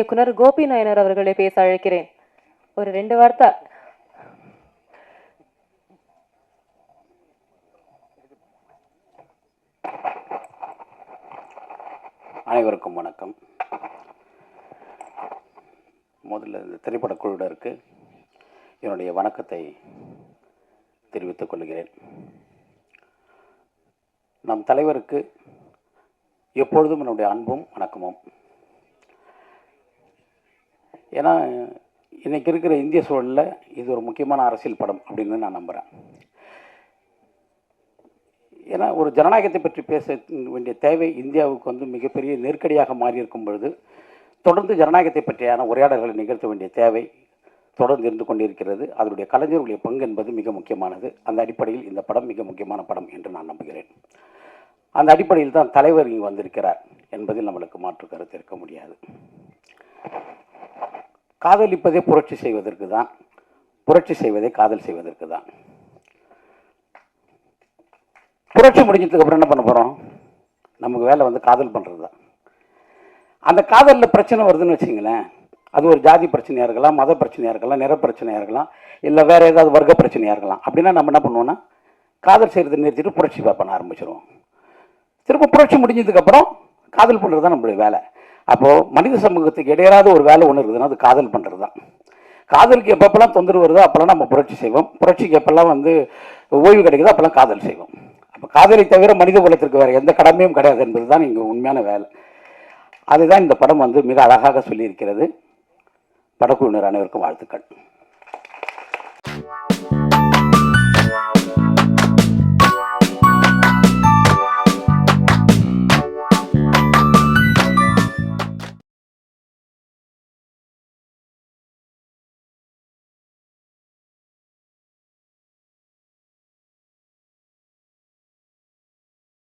இயக்குனர் கோபி நாயனர் அவர்களை பேச அழைக்கிறேன். ஒரு ரெண்டு வார்த்தை. அனைவருக்கும் வணக்கம். முதல்ல இந்த திரைப்படக்குழுவினருக்கு என்னுடைய வணக்கத்தை தெரிவித்துக் கொள்கிறேன். நம் தலைவருக்கு எப்பொழுதும் என்னுடைய அன்பும் வணக்கமும். ஏன்னா இன்றைக்கி இருக்கிற இந்திய சூழலில் இது ஒரு முக்கியமான அரசியல் படம் அப்படின்னு நான் நம்புகிறேன் ஏன்னா ஒரு ஜனநாயகத்தை பற்றி பேச வேண்டிய தேவை இந்தியாவுக்கு வந்து மிகப்பெரிய நெருக்கடியாக மாறியிருக்கும் பொழுது தொடர்ந்து ஜனநாயகத்தை பற்றியான உரையாடல்களை நிகழ்த்த வேண்டிய தேவை தொடர்ந்து இருந்து கொண்டிருக்கிறது. அதனுடைய கலைஞர்களுடைய பங்கு என்பது மிக முக்கியமானது. அந்த அடிப்படையில் இந்த படம் மிக முக்கியமான படம் என்று நான் நம்புகிறேன். அந்த அடிப்படையில் தான் தலைவர் இங்கு வந்திருக்கிறார் என்பதில் நம்மளுக்கு மாற்று கருத்து இருக்க முடியாது. காதலிப்பதே புரட்சி செய்வதற்கு தான் புரட்சி செய்வதே காதல் செய்வதற்கு தான். புரட்சி முடிஞ்சதுக்கப்புறம் என்ன பண்ண போகிறோம் நமக்கு வேலை வந்து காதல் பண்ணுறது தான். அந்த காதலில் பிரச்சனை வருதுன்னு வச்சிங்களேன் அது ஒரு ஜாதி பிரச்சனையாக இருக்கலாம் மத பிரச்சனையாக இருக்கலாம் நிற பிரச்சனையாக இருக்கலாம் இல்லை வேறு ஏதாவது வர்க்க பிரச்சனையாக இருக்கலாம். அப்படின்னா நம்ம என்ன பண்ணுவோன்னா காதல் செய்கிறத நிறுத்திட்டு புரட்சி பண்ண ஆரம்பிச்சிருவோம். திரும்ப புரட்சி முடிஞ்சதுக்கப்புறம் காதல் பண்ணுறது தான் நம்மளுடைய வேலை. அப்போது மனித சமூகத்துக்கு இடையராத ஒரு வேலை ஒன்று இருக்குதுன்னா அது காதல் பண்ணுறது தான் காதலுக்கு எப்பப்பெல்லாம் தொந்தரவு வருதோ அப்போல்லாம் நம்ம புரட்சி செய்வோம். புரட்சிக்கு எப்பெல்லாம் வந்து ஓய்வு கிடைக்குதோ அப்போல்லாம் காதல் செய்வோம். அப்போ காதலை தவிர மனித குலத்திற்கு வேறு எந்த கடமையும் கிடையாது என்பது தான் இங்கே உண்மையான வேலை. அதுதான் இந்த படம் வந்து மிக அழகாக சொல்லியிருக்கிறது. படக்குழுவினர் அனைவருக்கும் வாழ்த்துக்கள்.